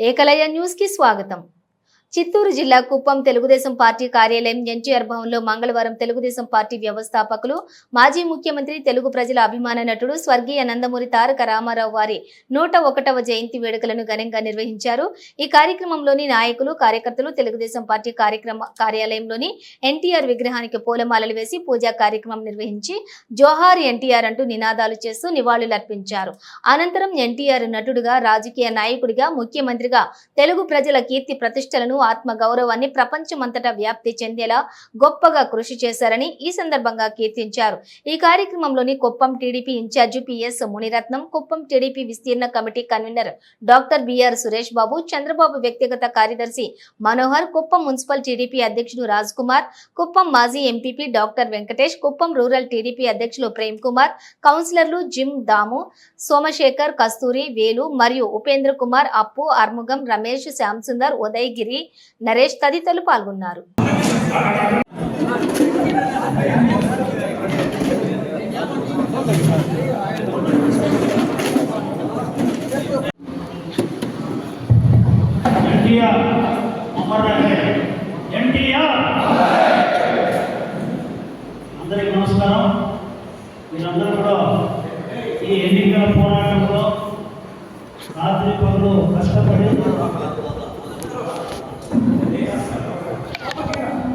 ఏకలయ న్యూస్కి స్వాగతం. చిత్తూరు జిల్లా కుప్పం తెలుగుదేశం పార్టీ కార్యాలయం ఎన్టీఆర్ భవన్లో మంగళవారం తెలుగుదేశం పార్టీ వ్యవస్థాపకులు మాజీ ముఖ్యమంత్రి తెలుగు ప్రజల అభిమాన నటుడు స్వర్గీయ నందమూరి తారక రామారావు వారి నూట ఒకటవ జయంతి వేడుకలను ఘనంగా నిర్వహించారు. ఈ కార్యక్రమంలోని నాయకులు కార్యకర్తలు తెలుగుదేశం పార్టీ కార్యక్రమ కార్యాలయంలోని ఎన్టీఆర్ విగ్రహానికి పూలమాలలు వేసి పూజా కార్యక్రమం నిర్వహించి జోహార్ ఎన్టీఆర్ అంటూ నినాదాలు చేస్తూ నివాళులర్పించారు. అనంతరం ఎన్టీఆర్ నటుడుగా రాజకీయ నాయకుడిగా ముఖ్యమంత్రిగా తెలుగు ప్రజల కీర్తి ప్రతిష్టలను ఆత్మ గౌరవాన్ని ప్రపంచమంతటా వ్యాప్తి చెందేలా గొప్పగా కృషి చేశారని ఈ సందర్భంగా కీర్తించారు. ఈ కార్యక్రమంలోని Kuppam TDP incharge PS Muniratnam Kuppam TDP విస్తీర్ణ committee convener doctor BR Suresh Babu Chandrababu వ్యక్తిగత కార్యదర్శి మనోహర్ కుప్పం మున్సిపల్ టీడీపీ అధ్యక్షుడు రాజ్ కుమార్ కుప్పం మాజీ MPP doctor Venkatesh Kuppam rural TDP అధ్యక్షులు ప్రేమ్ కుమార్ కౌన్సిలర్లు జిమ్ దాము సోమశేఖర్ కస్తూరి వేలు మరియు ఉపేంద్ర కుమార్ అప్పు అర్ముగం రమేష్ శ్యామ్ సుందర్ ఉదయగిరి నరేష్ తదితరులు పాల్గొన్నారు. ఎన్టీఆర్ అందరికీ నమస్కారం. మీరందరూ కూడా ఈ ఎన్నికల పోరాటంలో రాత్రి పనులు కష్టపడి